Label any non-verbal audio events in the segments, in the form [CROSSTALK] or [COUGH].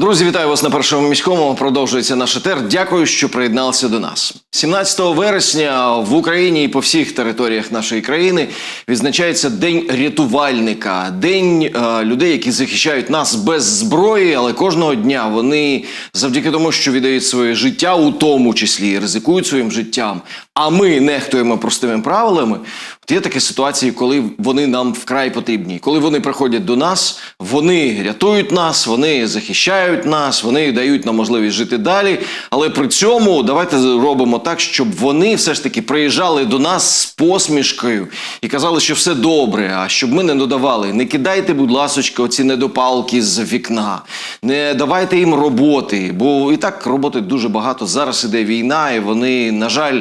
Друзі, вітаю вас на першому міському. Продовжується наш етер. Дякую, що приєдналися до нас. 17 вересня в Україні і по всіх територіях нашої країни відзначається День рятувальника, день е, людей, які захищають нас без зброї, але кожного дня вони завдяки тому, що віддають своє життя, у тому числі ризикують своїм життям. А ми нехтуємо простими правилами. От є такі ситуації, коли вони нам вкрай потрібні. Коли вони приходять до нас, вони рятують нас, вони захищають нас, вони дають нам можливість жити далі. Але при цьому давайте робимо так, щоб вони все ж таки приїжджали до нас з посмішкою і казали, що все добре. А щоб ми не додавали, не кидайте, будь ласочка, оці недопалки з вікна, не давайте їм роботи, бо і так роботи дуже багато. Зараз іде війна, і вони, на жаль.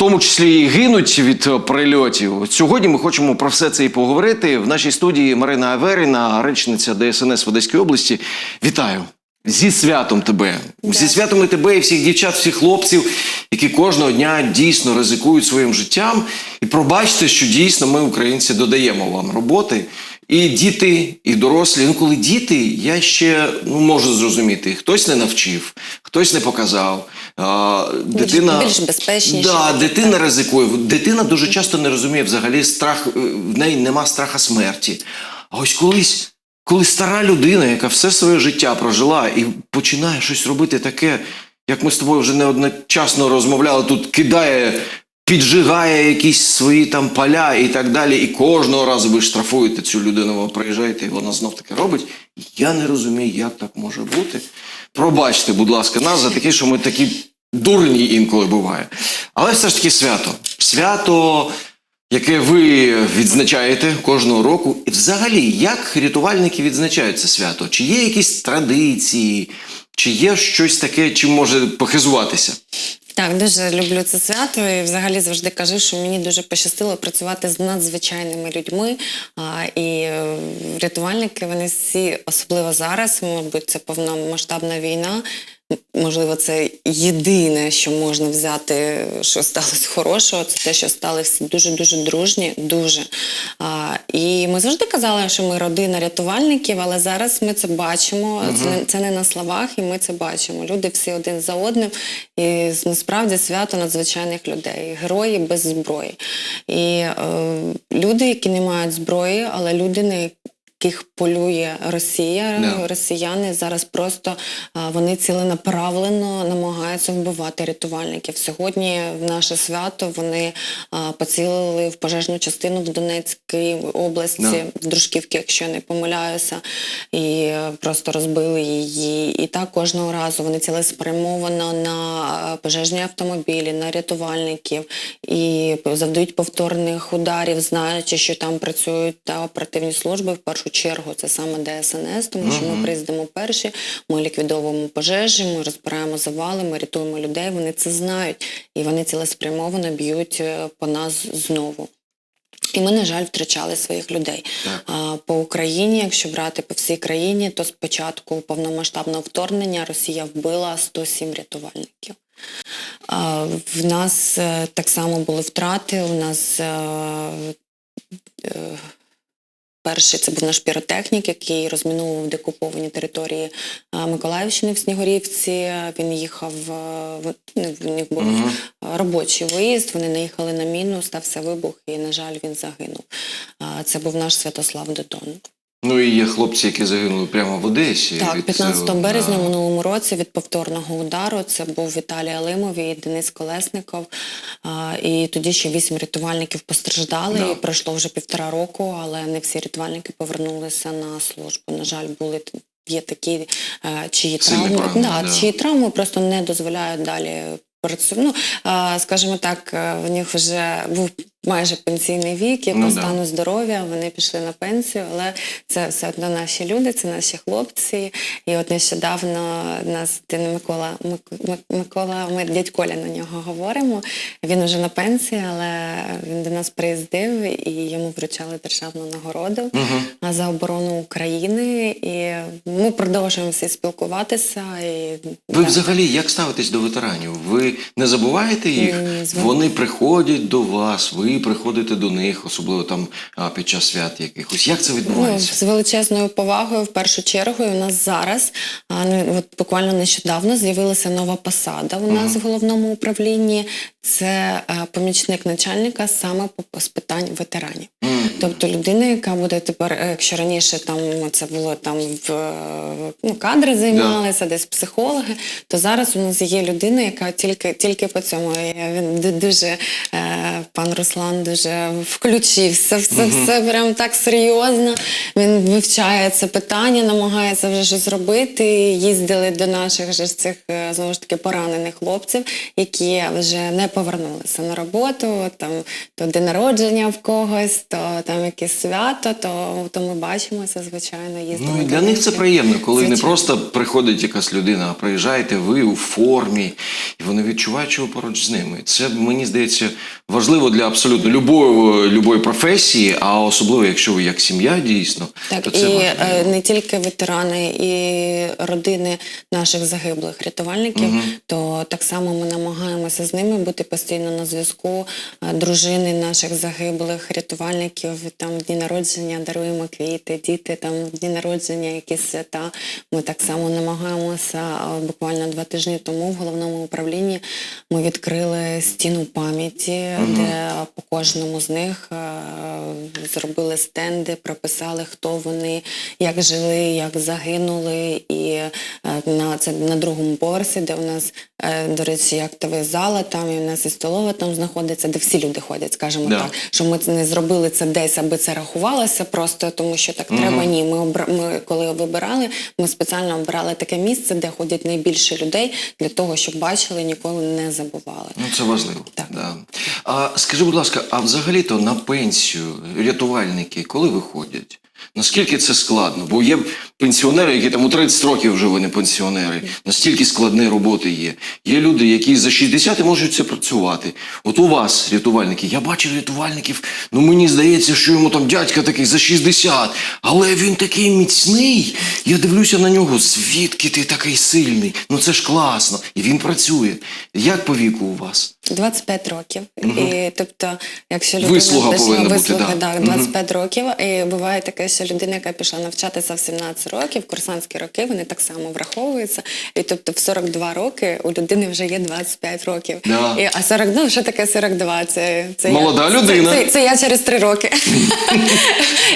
Тому числі і гинуть від е, прильотів. Сьогодні ми хочемо про все це і поговорити. В нашій студії Марина Аверіна, речниця ДСНС в Одеській області. Вітаю! Зі святом тебе, зі святом і тебе, і всіх дівчат, всіх хлопців, які кожного дня дійсно ризикують своїм життям. І пробачте, що дійсно ми, українці, додаємо вам роботи. І діти, і дорослі. Ну, коли діти, я ще ну, можу зрозуміти, хтось не навчив, хтось не показав. А, дитина більш безпечніше Да, дитина ризикує. Дитина дуже часто не розуміє взагалі страх, е, в неї нема страха смерті. А ось колись, коли стара людина, яка все своє життя прожила і починає щось робити таке, як ми з тобою вже неодночасно розмовляли, тут кидає. Піджигає якісь свої там поля і так далі, і кожного разу ви штрафуєте цю людину, ви приїжджаєте, і вона знов таке робить. Я не розумію, як так може бути. Пробачте, будь ласка, нас за таке, що ми такі дурні інколи буває. Але все ж таки свято. Свято, яке ви відзначаєте кожного року. І взагалі, як рятувальники відзначають це свято? Чи є якісь традиції, чи є щось таке, чим може похизуватися? Так, дуже люблю це свято і взагалі завжди кажу, що мені дуже пощастило працювати з надзвичайними людьми. І е, рятувальники, вони всі, особливо зараз, мабуть, це повномасштабна війна. Можливо, це єдине, що можна взяти, що сталося хорошого, це те, що стали всі дуже-дуже дружні, дуже. А, і ми завжди казали, що ми родина рятувальників, але зараз ми це бачимо. Це, не, це не на словах, і ми це бачимо. Люди всі один за одним. І насправді свято надзвичайних людей, герої без зброї. І е, люди, які не мають зброї, але люди, на яких полює Росія, Да. росіяни зараз просто вони ціленаправлено намагаються вбивати рятувальників. Сьогодні в наше свято вони поцілили в пожежну частину в Донецькій області, Да. в Дружківці, якщо я не помиляюся, і просто розбили її. І так кожного разу вони цілеспрямовано на пожежні автомобілі, на рятувальників і завдають повторних ударів, знаючи, що там працюють та оперативні служби. В першу чергу це саме ДСНС, тому що ми приїздимо перші, ми ліквідовуємо пожежі, ми розбираємо завали, ми рятуємо людей. Вони це знають, і вони цілеспрямовано б'ють е, по нас знову. І ми, на жаль, втрачали своїх людей. А, По Україні, якщо брати по всій країні, то з початку повномасштабного вторгнення Росія вбила 107 рятувальників. А, В нас е, так само були втрати. У нас е, перший це був наш піротехнік, який розміновував декуповані території Миколаївщини в Снігурівці. Він їхав е, в ну, них був Мгм. робочий виїзд. Вони наїхали на міну, стався вибух, і, на жаль, він загинув. Це був наш Святослав Детон. Ну і є хлопці, які загинули прямо в Одесі. Так, від 15 цього, березня да. минулому році від повторного удару це був Віталій Алимов і Денис Колесников. А, і тоді ще вісім рятувальників постраждали. Да. І пройшло вже півтора року, але не всі рятувальники повернулися на службу. На жаль, були є такі, е, чиї травми, поранення, да, да. чиї травми просто не дозволяють далі працювати. Ну, а, скажімо так, е, в них вже був майже пенсійний вік, і Ну, по да. стану здоров'я вони пішли на пенсію, але це все одно наші люди, це наші хлопці. І от нещодавно нас дядь Микола Мик- Мик- Микола, ми дядь Коля на нього говоримо. Він вже на пенсії, але він до нас приїздив і йому вручали державну нагороду а, за оборону України. І ми продовжуємо всі спілкуватися. І, Ви да. взагалі як ставитесь до ветеранів? Ви не забуваєте їх? Ні. Вони приходять до вас, ви ви приходите до них, особливо там під час свят якихось. Як це Ну, відбувається? з величезною повагою в першу чергу. І у нас зараз, а от буквально нещодавно, з'явилася нова посада у нас в головному управлінні. Це помічник начальника саме по- з питань ветеранів. Мгм. Тобто людина, яка буде тепер, е, якщо раніше там це було там в ну, кадри займалися, десь психологи, то зараз у нас є людина, яка тільки, тільки по цьому. Він дуже е, пан Руслан дуже включився. Все, все прям так серйозно. Він вивчає це питання, намагається вже щось зробити. Їздили до наших же цих е, знову ж таки поранених хлопців, які вже не повернулися на роботу. Там то день народження в когось, то там якесь свято, то, то ми бачимося, звичайно, їздимо. Ну і для них це приємно, коли не просто приходить якась людина, а приїжджаєте ви у формі, і вони відчувають, що ви поруч з ними. Це мені здається важливо для абсолютно любої, любої професії, а особливо якщо ви як сім'я дійсно, Так, то і це е, важливо. не тільки ветерани, і родини наших загиблих рятувальників, то так само ми намагаємося з ними бути постійно на зв'язку. Е, Дружини наших загиблих рятувальників там в дні народження даруємо квіти, діти там в дні народження, якісь свята. Ми так само намагаємося. Буквально два тижні тому в головному управлінні ми відкрили стіну пам'яті, де по кожному з них е, зробили стенди, прописали, хто вони, як жили, як загинули. І е, на це на другому поверсі, де у нас, е, до речі, актовий зала, там і в нас і столова там знаходиться, де всі люди ходять, скажімо Да. так. Що ми не зробили це десь, аби це рахувалося, просто тому що так треба. Ні, ми обра... ми коли вибирали, ми спеціально обирали таке місце, де ходять найбільше людей, для того, щоб бачили, ніколи не забували. Ну, це важливо. Так. Да. А скажи, будь ласка, а взагалі-то на пенсію рятувальники коли виходять? Наскільки це складно? Бо є пенсіонери, які там у 30 років вже вони пенсіонери. Настільки складні роботи є. Є люди, які за 60 можуть це працювати. От у вас, рятувальники, я бачив рятувальників, ну мені здається, що йому там дядька такий за 60, але він такий міцний. Я дивлюся на нього, звідки ти такий сильний? Ну це ж класно. І він працює. Як по віку у вас? 25 років. І тобто, якщо людина Вислуга повинна бути, вислуга, да. так, Мгм. 25 років. І буває таке, що людина, яка пішла навчатися в 17 років, курсантські роки, вони так само враховуються. І тобто в 42 роки у людини вже є 25 років. Да. І, а 42, що таке 42? Це, це Молода я, людина. Це, це, це я через 3 роки.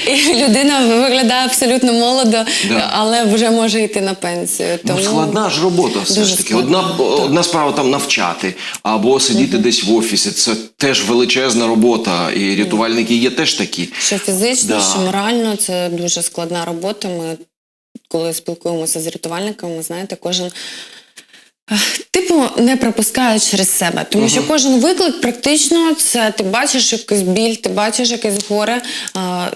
І людина виглядає абсолютно молодо, Да. але вже може йти на пенсію. Ну, складна ж робота все ж таки. Одна, одна справа там навчати, або сидіти десь в офісі. Це теж величезна робота. І рятувальники є теж такі. Що фізично, Да. що морально це дуже складна робота. Ми, коли спілкуємося з рятувальниками, знаєте, кожен. Типу не пропускає через себе, тому що кожен виклик практично це ти бачиш якийсь біль, ти бачиш якесь горе. А,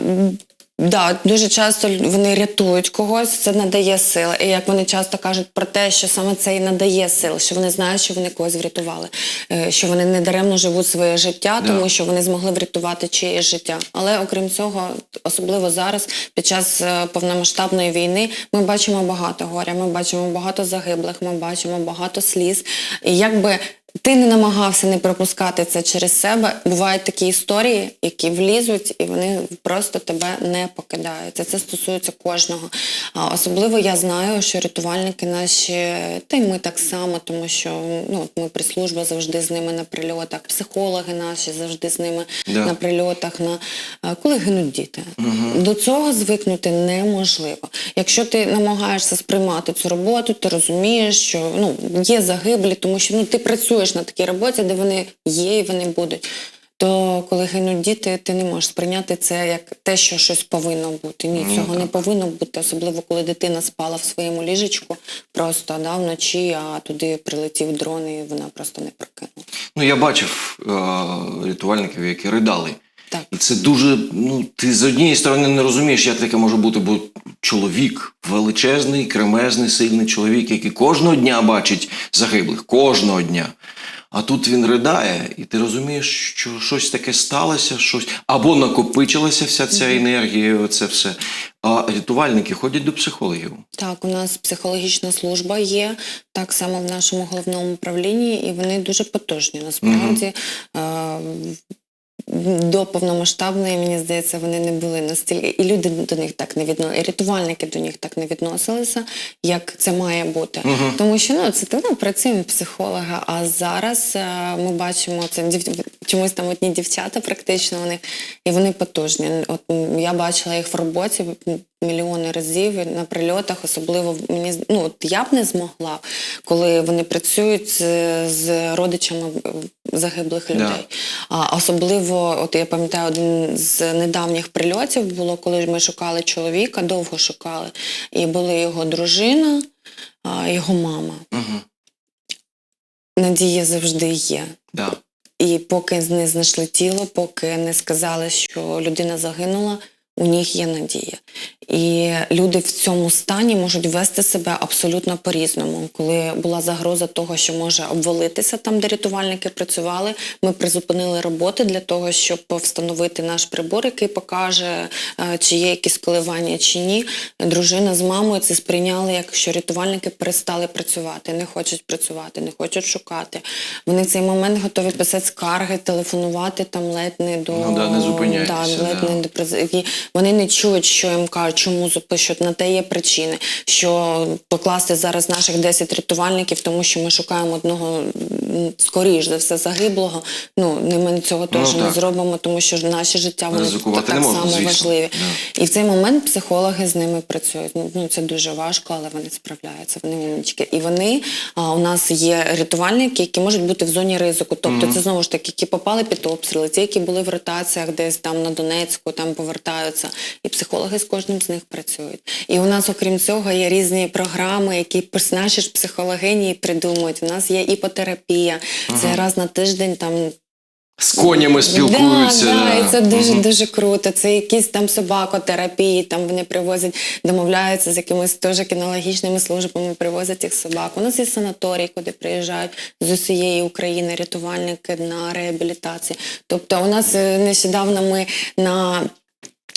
Да, дуже часто вони рятують когось, це надає сили. І як вони часто кажуть про те, що саме це і надає сил, що вони знають, що вони когось врятували, е, що вони не даремно живуть своє життя, тому що вони змогли врятувати чиєсь життя. Але окрім цього, особливо зараз, під час е, повномасштабної війни, ми бачимо багато горя, ми бачимо багато загиблих, ми бачимо багато сліз. І якби ти не намагався не пропускати це через себе. Бувають такі історії, які влізуть, і вони просто тебе не покидають. Це стосується кожного. А особливо я знаю, що рятувальники наші, та й ми так само, тому що ну ми прес-служба завжди з ними на прильотах, психологи наші завжди з ними Да. на прильотах, на коли гинуть діти. До цього звикнути неможливо. Якщо ти намагаєшся сприймати цю роботу, ти розумієш, що ну є загиблі, тому що ну ти працюєш на такій роботі, де вони є і вони будуть. То коли гинуть діти, ти не можеш сприйняти це як те, що щось повинно бути. Ні, Ну, цього не повинно бути, особливо коли дитина спала в своєму ліжечку просто да, вночі, а туди прилетів дрон, і вона просто не прокинула. Ну, я бачив е- рятувальників, які ридали. Так. І це дуже. Ну, ти з однієї сторони не розумієш, як таке може бути, бо чоловік величезний, кремезний, сильний чоловік, який кожного дня бачить загиблих, кожного дня. А тут він ридає, і ти розумієш, що щось таке сталося, щось або накопичилася вся ця енергія, оце все. А рятувальники ходять до психологів. Так, у нас психологічна служба є так само в нашому головному управлінні, і вони дуже потужні насправді. Е, до повномасштабної, мені здається, вони не були настільки, і люди до них так не відносилися, і рятувальники до них так не відносилися, як це має бути. Тому що ну, це ну, працюємо психолога. А зараз е, ми бачимо це чомусь там одні дівчата, практично у них, і вони потужні. От я бачила їх в роботі мільйони разів на прильотах, особливо мені ну, от я б не змогла, коли вони працюють з, з родичами загиблих людей. А особливо, от я пам'ятаю, один з недавніх прильотів було, коли ми шукали чоловіка, довго шукали, і були його дружина, його мама. Угу. Надія завжди є. Да. І поки не знайшли тіло, поки не сказали, що людина загинула, у них є надія. І люди в цьому стані можуть вести себе абсолютно по-різному. Коли була загроза того, що може обвалитися там, де рятувальники працювали, ми призупинили роботи для того, щоб встановити наш прибор, який покаже, е, чи є якісь коливання, чи ні. Дружина з мамою це сприйняли, як що рятувальники перестали працювати, не хочуть працювати, не хочуть шукати. Вони в цей момент готові писати скарги, телефонувати там ледь не до Ну да, не зупиняйтеся, да, ледь да. не до Вони не чують, що їм кажуть, чому що на те є причини, що покласти зараз наших 10 рятувальників, тому що ми шукаємо одного скоріш за все загиблого. Ну не ми цього Ну, теж не зробимо, тому що наші життя вони Ризикувати так само звісно. важливі. Да. І в цей момент психологи з ними працюють. Ну, Ну це дуже важко, але вони справляються. Вони умнічки. І вони а, у нас є рятувальники, які можуть бути в зоні ризику. Тобто, це знову ж таки, які попали під обстріли, ті, які були в ротаціях, десь там на Донецьку, там повертаються. І психологи з кожним з них працюють. І у нас, окрім цього, є різні програми, які наші ж психологині придумують. У нас є іпотерапія. Це раз на тиждень там З конями спілкуються. Да, да, і це дуже Мгм. дуже круто. Це якісь там собакотерапії, там вони привозять, домовляються з якимись теж кінологічними службами, привозять їх собак. У нас є санаторій, куди приїжджають з усієї України рятувальники на реабілітації. Тобто, у нас е, нещодавно ми на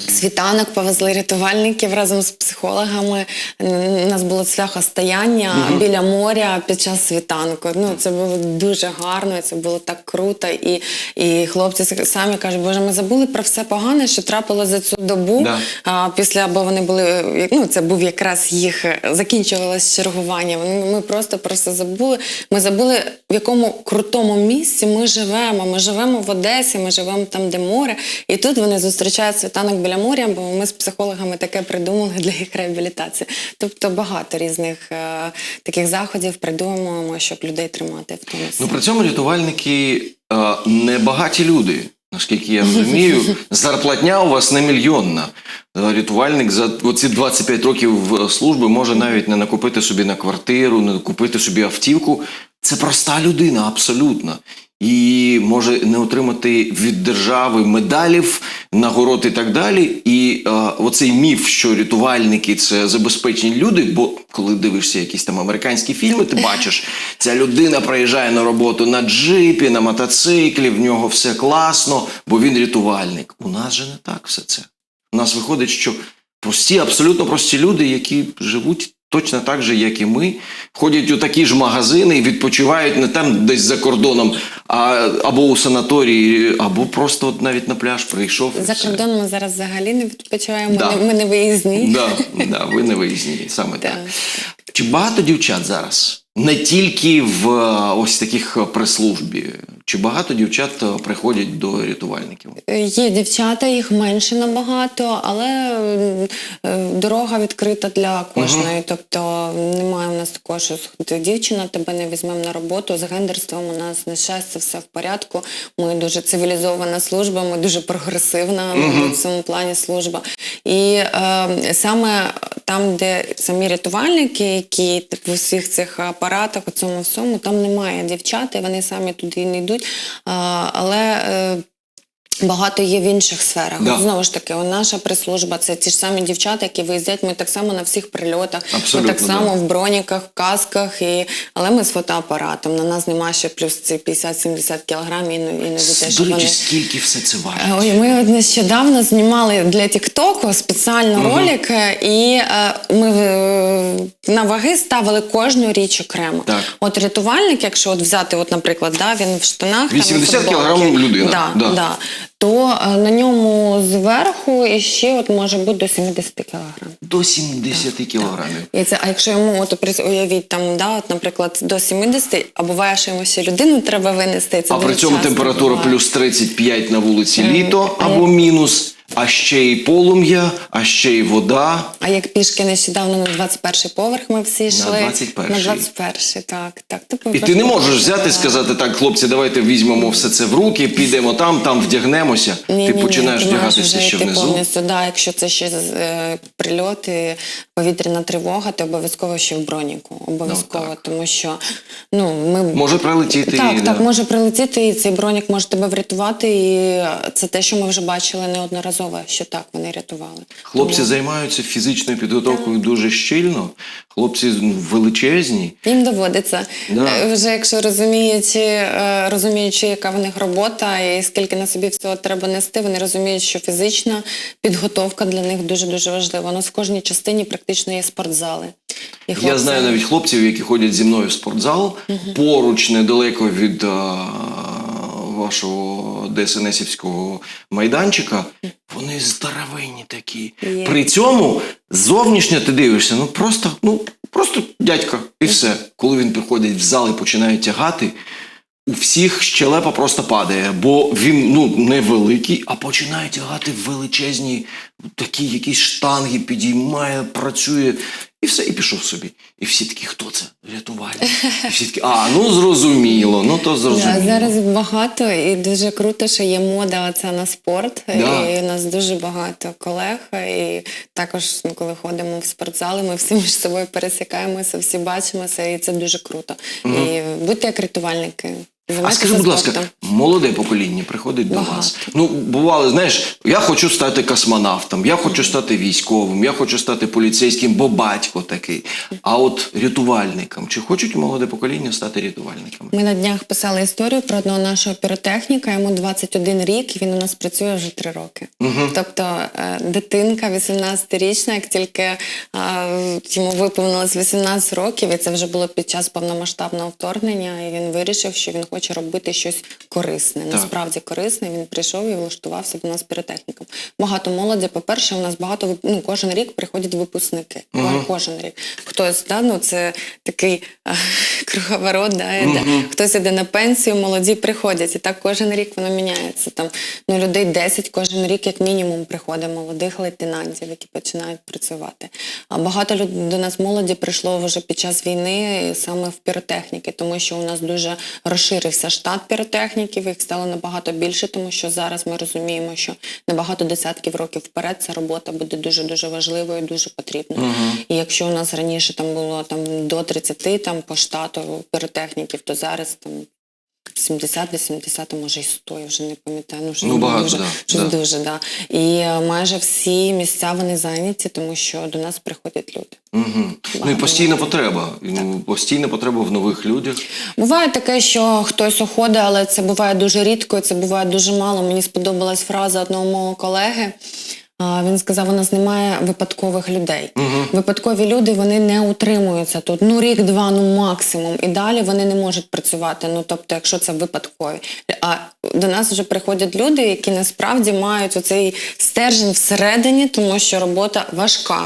Світанок повезли рятувальників разом з психологами. У нас було цвяхостояння біля моря під час світанку. Ну це було дуже гарно, і це було так круто. І, і хлопці самі кажуть, боже, ми забули про все погане, що трапилося за цю добу. Да. А після, бо вони були, ну це був якраз їх закінчувалось чергування. Вони- Ми просто про це забули. Ми забули, в якому крутому місці ми живемо. Ми живемо в Одесі, ми живемо там, де море. І тут вони зустрічають світанок біля моря, бо ми з психологами таке придумали для їх реабілітації. Тобто багато різних е, таких заходів придумуємо, щоб людей тримати в тонусі. Ну при цьому рятувальники е, не багаті люди. Наскільки я розумію, [LAUGHS] зарплатня у вас не мільйонна. Е, Рятувальник за оці 25 років служби може навіть не накупити собі на квартиру, не купити собі автівку. Це проста людина, абсолютно. І може не отримати від держави медалів, нагород і так далі. І е, оцей міф, що рятувальники це забезпечені люди, бо коли дивишся якісь там американські фільми, ти бачиш, [LAUGHS] ця людина приїжджає на роботу на джипі, на мотоциклі, в нього все класно, бо він рятувальник. У нас же не так все це. У нас виходить, що прості, абсолютно прості люди, які живуть точно так же, як і ми, ходять у такі ж магазини і відпочивають не там десь за кордоном, а або у санаторії, або просто от навіть на пляж прийшов. За все. кордоном ми зараз взагалі не відпочиваємо, Да. ми, не, виїзні. Да, да, ви не виїзні, саме. [LAUGHS] Так. Чи багато дівчат зараз? Не тільки в е, ось таких е, прес-службі. Чи багато дівчат е, приходять до рятувальників? Є дівчата, їх менше набагато, але дорога відкрита для кожної. Тобто немає у нас такого, що дівчина, тебе не візьмемо на роботу. З гендерством у нас на щастя все в порядку. Ми дуже цивілізована служба, ми дуже прогресивна в цьому плані служба. І е, саме там, де самі рятувальники, які в усіх цих апаратах, у цьому всьому, там немає дівчат, і вони самі туди не йдуть. Але е, Багато є в інших сферах. Да. Знову ж таки, наша прес-служба це ті ж самі дівчата, які виїздять. Ми так само на всіх прильотах, Абсолютно, ми так само да. в броніках, в касках, і... але ми з фотоапаратом. На нас немає ще плюс ці 50-70 кілограмів, і іноді теж До речі, вони. скільки все це важить? Ой, ми нещодавно знімали для Тіктоку спеціально ролик, е, і е, ми е, на ваги ставили кожну річ окремо. Так. От рятувальник, якщо от взяти, от, наприклад, да, він в штанах 80 футболці. кілограм людина. Да, Да. Да. То е, на ньому зверху іще от може бути до 70 кілограм. До 70 кілограмів. І це, а якщо йому от уявіть там, да, от, наприклад, до 70, а буває, що йому ще людину треба винести. Це А при цьому температура буває. плюс 35 на вулиці літо а або мінус, а ще й полум'я, а ще й вода. А як пішки нещодавно на 21 поверх ми всі йшли. 21-й. На 21 так. так. Типу, І ти не можеш взяти і сказати, так, хлопці, давайте візьмемо все це в руки, підемо там, там вдягнемося. ти починаєш ти вдягатися ще внизу. повністю. Да, якщо це ще е, прильоти, повітряна тривога, то обов'язково ще в броніку. Обов'язково, Ну, тому що ну, ми Може прилетіти. Так, і, так, да. може прилетіти, і цей бронік може тебе врятувати. І це те, що ми вже бачили неодноразово, що так вони рятували. Хлопці Тому займаються фізичною підготовкою дуже щільно. Хлопці ну, величезні. їм доводиться. Да. Е, Вже якщо розуміючи, е, розуміючи, яка в них робота і скільки на собі всього треба нести, вони розуміють, що фізична підготовка для них дуже дуже важлива. У нас в кожній частині практично є спортзали. І Я знаю навіть хлопців, які ходять зі мною в спортзал поруч, недалеко від а, вашого ДСНСівського майданчика. Вони здоровенні такі. Є. При цьому зовнішньо ти дивишся, ну просто, ну просто дядька, і все. Коли він приходить в зал і починає тягати. У всіх щелепа просто падає, бо він ну невеликий, а починає тягати величезні такі якісь штанги, підіймає, працює, і все, і пішов собі. І всі такі, хто це? Рятувальник. І всі такі, [LAUGHS] а, ну зрозуміло, ну то Да, зрозуміло. зараз багато і дуже круто, що є мода оця на спорт. Да. І у нас дуже багато колег. І також, ну, коли ходимо в спортзали, ми всі між собою пересікаємося, всі бачимося, і це дуже круто. І будьте як рятувальники. А скажи, будь ласка, молоде покоління приходить до вас. Ну, бувало, знаєш, я хочу стати космонавтом, я хочу стати військовим, я хочу стати поліцейським, бо батько такий. А от рятувальником, чи хочуть молоде покоління стати рятувальниками? Ми на днях писали історію про одного нашого піротехніка. Йому 21 рік, і він у нас працює вже 3 роки. Тобто е, дитинка 18-річна, як тільки е, йому виповнилось 18 років, і це вже було під час повномасштабного вторгнення, і він вирішив, що він хоче робити щось корисне. Насправді корисне. Він прийшов і влаштувався до нас піротехніком. Багато молоді. По-перше, у нас багато ну, кожен рік приходять випускники. Кожен рік. Хтось, да, ну це такий е, круговорот, да, іде. хтось іде на пенсію, молоді приходять. І так кожен рік воно міняється. Там ну, людей 10 кожен рік, як мінімум, приходить молодих лейтенантів, які починають працювати. А багато люд- до нас молоді прийшло вже під час війни саме в піротехніки, тому що у нас дуже розширився штат піротехніків, їх стало набагато більше, тому що зараз ми розуміємо, що набагато десятків років вперед ця робота буде дуже дуже важливою, дуже потрібною. І якщо у нас раніше там було там до 30 там по штату піротехніків, то зараз там 70, 80, може й 100, я вже не пам'ятаю. Ну, щось Ну, багато, дуже, да, щось да. дуже, да. І е, майже всі місця вони зайняті, тому що до нас приходять люди. Угу. Ну і постійна молоді. потреба. Ну, постійна потреба в нових людях. Буває таке, що хтось уходить, але це буває дуже рідко, і це буває дуже мало. Мені сподобалась фраза одного мого колеги. Він сказав, у нас немає випадкових людей. Випадкові люди вони не утримуються тут. Ну рік, два, ну максимум. І далі вони не можуть працювати. Ну тобто, якщо це випадкові. А до нас вже приходять люди, які насправді мають оцей стержень всередині, тому що робота важка,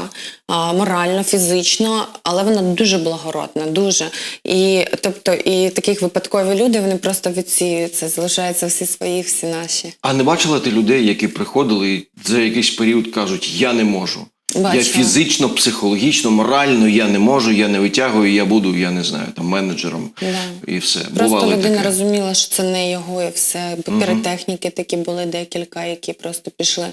морально, фізично, але вона дуже благородна, дуже. І тобто, і таких випадкові люди вони просто відсіюються, залишаються всі свої, всі наші. А не бачила ти людей, які приходили і за якийсь період кажуть, я не можу. Я фізично, психологічно, морально я не можу, я не витягую, я буду, я не знаю, там менеджером Да. і все. Просто Бувало людина таке. розуміла, що це не його і все. Піротехніки такі були декілька, які просто пішли.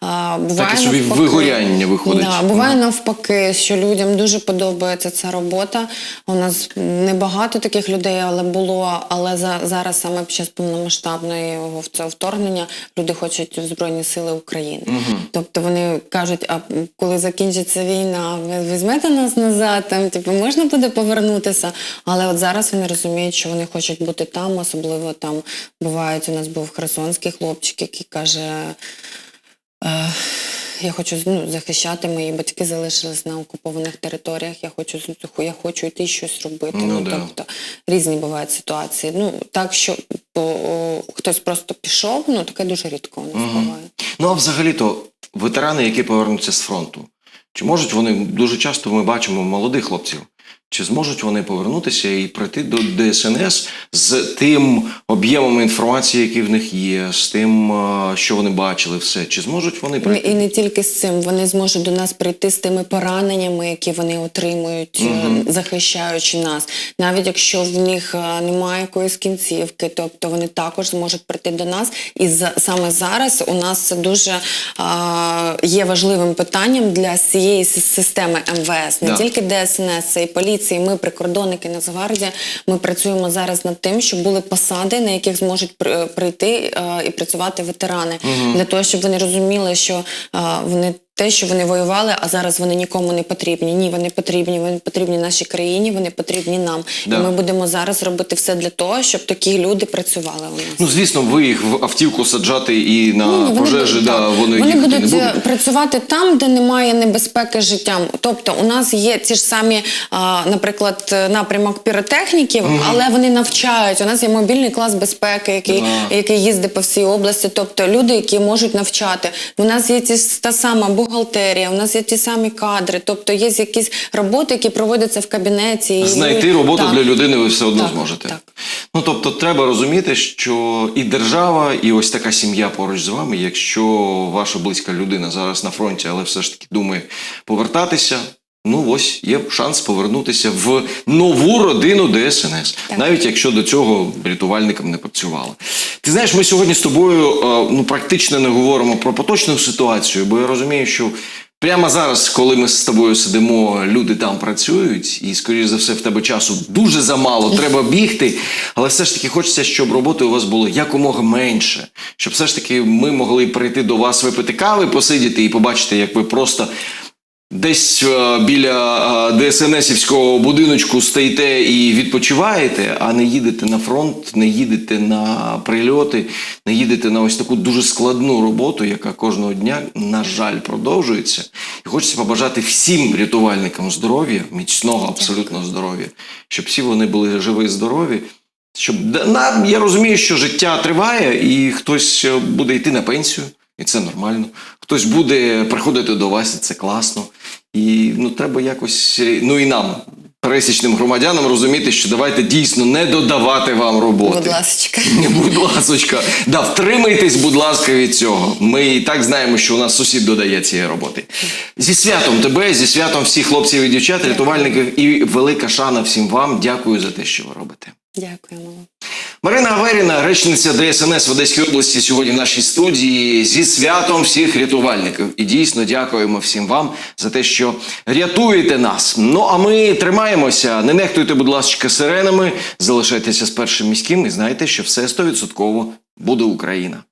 А, буває Таке собі навпаки- вигоряння виходить. Да, буває навпаки, що людям дуже подобається ця робота. У нас небагато таких людей, але було. Але за, зараз саме під час повномасштабного вторгнення люди хочуть в Збройні Сили України. Тобто вони кажуть, а коли закінчиться війна, ви візьмете нас назад, там типу можна буде повернутися. Але от зараз вони розуміють, що вони хочуть бути там, особливо там бувають. У нас був херсонський хлопчик, який каже. Е, Я хочу ну, захищати. Мої батьки залишились на окупованих територіях. Я хочу я хочу йти щось робити. Ну, Ну, да. тобто різні бувають ситуації. Ну так, що о, о, хтось просто пішов, ну таке дуже рідко у нас буває. Ну а взагалі-то ветерани, які повернуться з фронту, чи можуть вони дуже часто ми бачимо молодих хлопців? Чи зможуть вони повернутися і прийти до ДСНС з тим об'ємом інформації, який в них є, з тим, що вони бачили, все? Чи зможуть вони І не тільки з цим, вони зможуть до нас прийти з тими пораненнями, які вони отримують, е, захищаючи нас. Навіть якщо в них е, немає якоїсь кінцівки, тобто вони також зможуть прийти до нас. І за, саме зараз у нас це дуже а, є важливим питанням для всієї системи МВС, не Да. тільки ДСНС, це і поліції. Ми, прикордонники Нацгвардія, ми працюємо зараз над тим, щоб були посади, на яких зможуть при- прийти е, і працювати ветерани, для того, щоб вони розуміли, що е, вони. Те, що вони воювали, а зараз вони нікому не потрібні. Ні, вони потрібні. Вони потрібні нашій країні, вони потрібні нам. Да. І ми будемо зараз робити все для того, щоб такі люди працювали у нас. Ну, звісно, ви їх в автівку саджати і на ні, пожежі, будуть, да, вони, вони будуть не будуть. працювати там, де немає небезпеки життям. Тобто, у нас є ті ж самі, а, наприклад, е, напрямок піротехніків, але вони навчають. У нас є мобільний клас безпеки, який, Да. який їздить по всій області. Тобто люди, які можуть навчати. У нас є ті та сама бухгалтерія, у нас є ті самі кадри. Тобто є якісь роботи, які проводяться в кабінеті. Знайти роботу Так. для людини ви все одно Так, зможете. так. Ну тобто, треба розуміти, що і держава, і ось така сім'я поруч з вами, якщо ваша близька людина зараз на фронті, але все ж таки думає повертатися. Ну, ось є шанс повернутися в нову родину ДСНС, Так. навіть якщо до цього рятувальникам не працювали. Ти знаєш, ми сьогодні з тобою е, ну практично не говоримо про поточну ситуацію, бо я розумію, що прямо зараз, коли ми з тобою сидимо, люди там працюють, і скоріш за все в тебе часу дуже замало, треба бігти. Але все ж таки хочеться, щоб роботи у вас було якомога менше, щоб все ж таки ми могли прийти до вас випити кави, посидіти і побачити, як ви просто. Десь е, біля е, ДСНСівського будиночку стоїте і відпочиваєте, а не їдете на фронт, не їдете на прильоти, не їдете на ось таку дуже складну роботу, яка кожного дня, на жаль, продовжується. І хочеться побажати всім рятувальникам здоров'я, міцного абсолютно здоров'я, щоб всі вони були живі, здорові. Щоб да, на, я розумію, що життя триває, і хтось е, буде йти на пенсію, і це нормально. Хтось буде приходити до вас, і це класно. І ну треба якось, е, ну і нам, пересічним громадянам, розуміти, що давайте дійсно не додавати вам роботи. Будь ласка. [LAUGHS] Будь ласочка, да, втримайтесь, будь ласка, від цього. Ми і так знаємо, що у нас сусід додає цієї роботи. Зі святом тебе, зі святом всіх хлопців і дівчат, рятувальників, і велика шана всім вам. Дякую за те, що ви робите. Дякуємо. Марина Аверіна, речниця ДСНС в Одеській області, сьогодні в нашій студії зі святом всіх рятувальників. І дійсно дякуємо всім вам за те, що рятуєте нас. Ну а ми тримаємося. Не нехтуйте, будь ласка, сиренами, залишайтеся з першим міським і знайте, що все стовідсотково буде Україна.